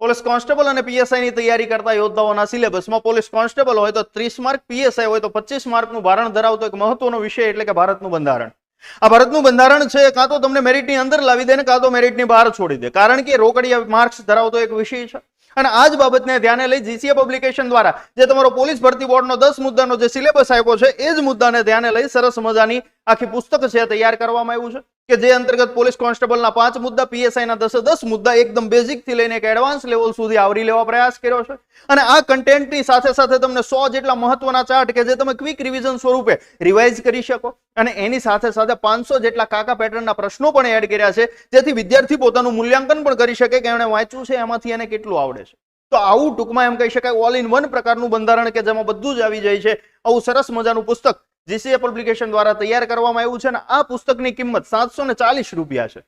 Police constable અને PSI ની તૈયારી કરતા યોદ્ધાઓના સિલેબસમાં પોલીસ કોન્સ્ટેબલ હોય તો ત્રીસ માર્ક, પીએસઆઈ હોય તો પચીસ માર્કનું ભારણ ધરાવતો એક મહત્વનો વિષય એટલે કે ભારતનું બંધારણ. આ ભારતનું બંધારણ છે કાં તો તમને મેરિટની અંદર લાવી દે ને કાં તો મેરિટની બહાર છોડી દે. કારણ કે રોકડિયા માર્ક્સ ધરાવતો એક વિષય છે. અને આ જ બાબતને ધ્યાને લઈ જીસીએ પબ્લિકેશન દ્વારા જે તમારો પોલીસ ભરતી બોર્ડનો દસ મુદ્દાનો જે સિલેબસ આપ્યો છે, એ જ મુદ્દાને ધ્યાને લઈ સરસ મજાની આખી પુસ્તક છે તૈયાર કરવામાં આવ્યું છે. કે જે અંતર્ગત પોલીસ કોન્સ્ટેબલના પાંચ મુદ્દા, પીએસઆઈના દસે દસ મુદ્દા એકદમ બેઝિકથી લઈને એક એડવાન્સ લેવલ સુધી આવરી લેવા પ્રયાસ કર્યો છે. અને આ કન્ટેન્ટની સાથે સાથે તમને સો જેટલા મહત્વના ચાર્ટ કે જે તમે ક્વિક રિવિઝન સ્વરૂપે રિવાઇઝ કરી શકો. અને એની સાથે સાથે પાંચસો જેટલા કાકા પેટર્નના પ્રશ્નો પણ એડ કર્યા છે, જેથી વિદ્યાર્થી પોતાનું મૂલ્યાંકન પણ કરી શકે કે એણે વાંચ્યું છે, એમાંથી એને કેટલું આવડે છે. તો આવું ટૂંકમાં એમ કહી શકાય ઓલ ઇન વન પ્રકારનું બંધારણ કે જેમાં બધું જ આવી જાય છે. આવું સરસ મજાનું પુસ્તક જીસીએ પબ્લિકેશન દ્વારા તૈયાર કરવામાં આવ્યું છે અને આ પુસ્તકની કિંમત સાતસો ચાલીસ રૂપિયા છે.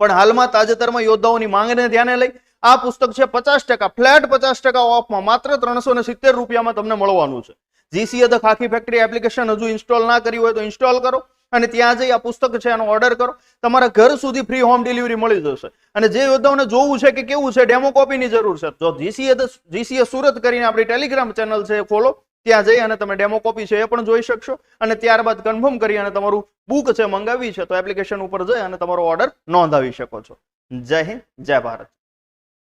પણ હાલમાં તાજેતરમાં યોદ્ધાઓની માંગને ધ્યાને લઈ આ પુસ્તક છે પચાસ ટકા, ફ્લેટ પચાસ ટકા ઓફમાં માત્ર ત્રણસો સિત્તેર રૂપિયામાં તમને મળવાનું છે. GCA the Khakhi factory application હજુ ઇન્સ્ટોલ ના કરી હોય તો ઇન્સ્ટોલ કરો અને ત્યાં જઈ આ પુસ્તક છે એનો ઓર્ડર કરો. તમારા ઘર સુધી ફ્રી હોમ ડિલિવરી મળી જશે. અને જે યોદ્ધાઓને જોવું છે કે કેવું છે ડેમો કોપીની જરૂર છે. તો જીસીએ જીસીએ સુરત કરીને આપણી ટેલિગ્રામ ચેનલ છે ફોલો ત્યાં જઈ અને તમે ડેમો કોપી છે એ પણ જોઈ શકશો. અને ત્યારબાદ કન્ફર્મ કરી અને તમારું બુક છે મંગાવી છે, તો એપ્લિકેશન ઉપર જઈ અને તમારો ઓર્ડર નોંધાવી શકો છો. જય હિન્દ, જય ભારત.